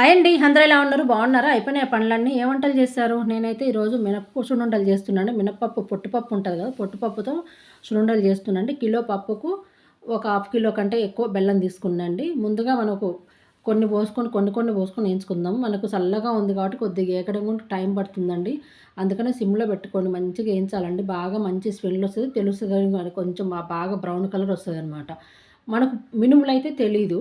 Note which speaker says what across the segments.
Speaker 1: Hi అండి అందరూ ఎలా ఉన్నారు? బాగున్నారా? అయిపోయినాయి పనులన్నీ? ఏ వంటలు చేశారు? నేనైతే ఈరోజు మినప్పప్పు సుండుండలు చేస్తున్నాను. మినపప్పు పొట్టుపప్పు ఉంటుంది కదా పొట్టుపప్పుతో సున్నుండలు చేస్తున్నాండి కిలో పప్పుకు ఒక హాఫ్ కిలో కంటే ఎక్కువ బెల్లం తీసుకున్నాండి ముందుగా మనకు కొన్ని పోసుకొని కొన్ని కొన్ని పోసుకొని వేయించుకుందాం. మనకు చల్లగా ఉంది కాబట్టి కొద్దిగా ఏకడం టైం పడుతుందండి అందుకనే సిమ్లో పెట్టుకొని మంచిగా వేయించాలండి. బాగా మంచి స్మెల్ వస్తుంది. తెలుస్తుంది కొంచెం బాగా బ్రౌన్ కలర్ వస్తుంది అనమాట మనకు మినుములు అయితే తెలీదు.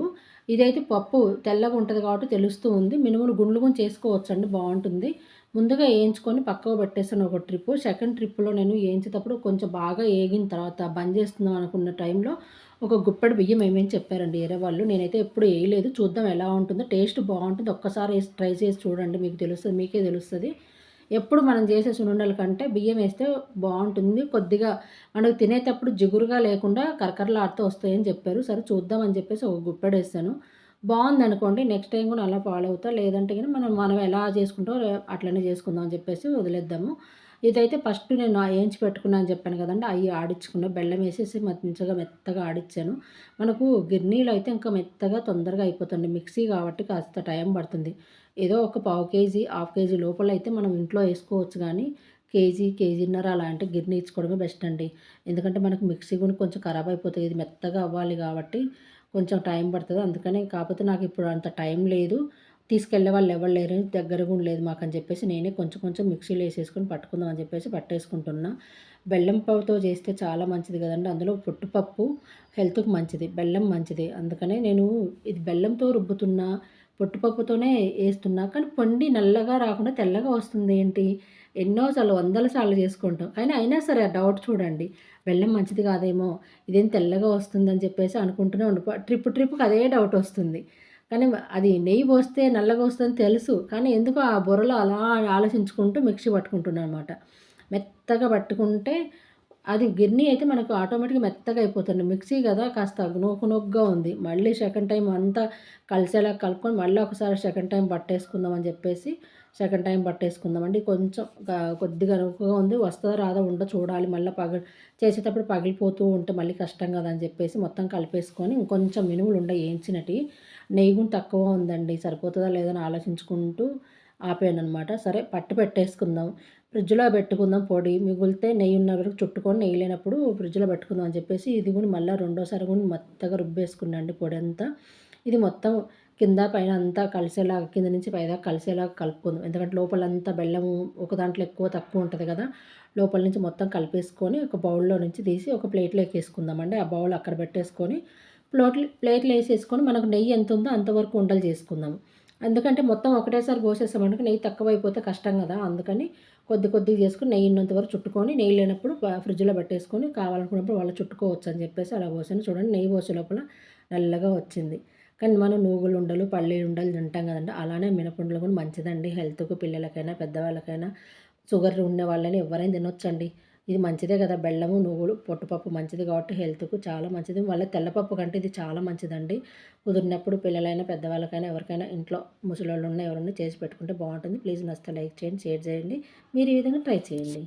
Speaker 1: ఇదైతే పప్పు తెల్లగా ఉంటుంది కాబట్టి తెలుస్తూ ఉంది. మినుములు గుండ్లుగా చేసుకోవచ్చు అండి బాగుంటుంది. ముందుగా వేయించుకొని పక్కకు పెట్టేసాను ఒక ట్రిప్. సెకండ్ ట్రిప్లో నేను వేయించేటప్పుడు కొంచెం బాగా వేగిన తర్వాత బంద్ చేస్తున్నాం అనుకున్న టైంలో ఒక గుప్పెడు బియ్యం ఏమేమి చెప్పారండి వేరే వాళ్ళు. నేనైతే ఎప్పుడు వేయలేదు. చూద్దాం ఎలా ఉంటుందో. టేస్ట్ బాగుంటుంది. ఒక్కసారి వేసి ట్రై చేసి చూడండి. మీకు తెలుస్తుంది మీకే తెలుస్తుంది. ఎప్పుడు మనం చేసే సున్నుండల కంటే బియ్యం వేస్తే బాగుంటుంది. కొద్దిగా మనకు తినేటప్పుడు జిగురుగా లేకుండా కరకరలాడుతూ వస్తాయని చెప్పారు. సరే చూద్దామని చెప్పేసి ఒక గుప్పెడు వేస్తాను బాగుంది అనుకోండి నెక్స్ట్ టైం కూడా అలా ఫాలో అవుతా. లేదంటే కానీ మనం మనం ఎలా చేసుకుంటామో అట్లనే చేసుకుందాం అని చెప్పేసి వదిలేద్దాము. ఇదైతే ఫస్ట్ నేను వేయించి పెట్టుకున్నా అని చెప్పాను కదండి. అవి ఆడించుకున్నా బెల్లం వేసేసి మంచిగా మెత్తగా ఆడిచ్చాను మనకు గిర్నీలు అయితే ఇంకా మెత్తగా తొందరగా అయిపోతుంది. మిక్సీ కాబట్టి కాస్త టైం పడుతుంది. ఏదో ఒక పావు కేజీ హాఫ్ కేజీ లోపల అయితే మనం ఇంట్లో వేసుకోవచ్చు కానీ కేజీ కేజీన్నర అలాంటి గిర్ని ఇచ్చుకోవడమే బెస్ట్ అండి. ఎందుకంటే మనకు మిక్సీ కూడా కొంచెం ఖరాబ్ అయిపోతుంది. ఇది మెత్తగా అవ్వాలి కాబట్టి కొంచెం టైం పడుతుంది. అందుకని కాకపోతే నాకు ఇప్పుడు అంత టైం లేదు. తీసుకెళ్ళే వాళ్ళు ఎవరు లేరు దగ్గర కూడా లేదు మాకు అని చెప్పేసి నేనే కొంచెం కొంచెం మిక్సీలో వేసేసుకొని పట్టుకుందాం అని చెప్పేసి పట్టేసుకుంటున్నా. బెల్లం పప్పుతో చేస్తే చాలా మంచిది కదండి. అందులో పుట్టుపప్పు హెల్త్కి మంచిది బెల్లం మంచిది. అందుకనే నేను ఇది బెల్లంతో రుబ్బుతున్నా పొట్టుపప్పుతోనే వేస్తున్నా కానీ పండి నల్లగా రాకుండా తెల్లగా వస్తుంది ఏంటి? ఎన్నోసార్లు వందల సార్లు చేసుకుంటాం. కానీ అయినా సరే ఆ డౌట్ చూడండి. బెల్లం మంచిది కాదేమో ఇదేం తెల్లగా వస్తుందని చెప్పేసి అనుకుంటూనే ఉండి ట్రిప్ ట్రిప్కి అదే డౌట్ వస్తుంది. కానీ అది నెయ్యి పోస్తే నల్లగా వస్తుందని తెలుసు. కానీ ఎందుకు ఆ బుర్రలో అలా ఆలోచించుకుంటూ మిక్సీ పట్టుకుంటున్నాను అనమాట మెత్తగా పట్టుకుంటే అది గిర్నీ అయితే మనకు ఆటోమేటిక్గా మెత్తగా అయిపోతుంది. మిక్సీ కదా కాస్త నోకు నొగ్గా ఉంది. మళ్ళీ సెకండ్ టైం అంతా కలిసేలా కలుపుకొని మళ్ళీ ఒకసారి సెకండ్ టైం పట్టేసుకుందాం అని చెప్పేసి సెకండ్ టైం పట్టేసుకుందామండి కొంచెం కొద్దిగా నొక్కుగా ఉంది. వస్తుందా రాదా ఉండో చూడాలి. మళ్ళీ పగ చేసేటప్పుడు పగిలిపోతూ ఉంటే మళ్ళీ కష్టం కదా అని చెప్పేసి మొత్తం కలిపేసుకొని ఇంకొంచెం మినుములు ఉండ వేయించినట్టు నెయ్యి కూడా తక్కువ ఉందండి సరిపోతుందా లేదని ఆలోచించుకుంటూ ఆపాను అనమాట సరే పట్టు పెట్టేసుకుందాం. ఫ్రిడ్జ్లో పెట్టుకుందాం పొడి. మిగిలితే నెయ్యి ఉన్న వరకు చుట్టుకొని నెయ్యి లేనప్పుడు ఫ్రిడ్జ్లో పెట్టుకుందాం అని చెప్పేసి ఇది కూడా మళ్ళీ రెండోసారి కూడా మెత్తగా రుబ్బేసుకున్నాండి పొడి అంతా. ఇది మొత్తం కింద పైన అంతా కలిసేలాగా కింద నుంచి పైదాకా కలిసేలాగా కలుపుకుందాం. ఎందుకంటే లోపలంతా బెల్లము ఒక దాంట్లో ఎక్కువ తక్కువ ఉంటుంది కదా. లోపల నుంచి మొత్తం కలిపేసుకొని ఒక బౌల్లో నుంచి తీసి ఒక ప్లేట్లోకి వేసుకుందామండి ఆ బౌల్ అక్కడ పెట్టేసుకొని ప్లేట్లు ప్లేట్లు వేసేసుకొని మనకు నెయ్యి ఎంత ఉందో అంతవరకు ఉండలు చేసుకుందాం. ఎందుకంటే మొత్తం ఒకటేసారి పోసేసామంటే నెయ్యి తక్కువైపోతే కష్టం కదా. అందుకని కొద్ది కొద్దిగా చేసుకుని నెయ్యి ఉన్నంత వరకు చుట్టుకొని నెయ్యి లేనప్పుడు ఫ్రిడ్జ్లో పెట్టేసుకొని కావాలనుకున్నప్పుడు వాళ్ళు చుట్టుకోవచ్చు అని చెప్పేసి అలా పోసాను చూడండి నెయ్యి పోసే లోపల నల్లగా వచ్చింది. కానీ మనం నూగులు ఉండలు పల్లీలు ఉండలు తింటాం కదండి. అలానే మినపండులు కూడా మంచిదండి. హెల్త్కు పిల్లలకైనా పెద్దవాళ్ళకైనా షుగర్ ఉన్న వాళ్ళని ఎవరైనా తినొచ్చండి. ఇది మంచిదే కదా బెల్లము నువ్వులు పొట్టుపప్పు మంచిది కాబట్టి హెల్త్కు చాలా మంచిది. మళ్ళీ తెల్లపప్పు కంటే ఇది చాలా మంచిదండి. కుదిరినప్పుడు పిల్లలైనా పెద్దవాళ్ళకైనా ఎవరికైనా ఇంట్లో ముసలి ఉన్న ఎవరైనా చేసి పెట్టుకుంటే బాగుంటుంది. ప్లీజ్ నచ్చితే లైక్ చేయండి షేర్ చేయండి. మీరు ఈ విధంగా ట్రై చేయండి.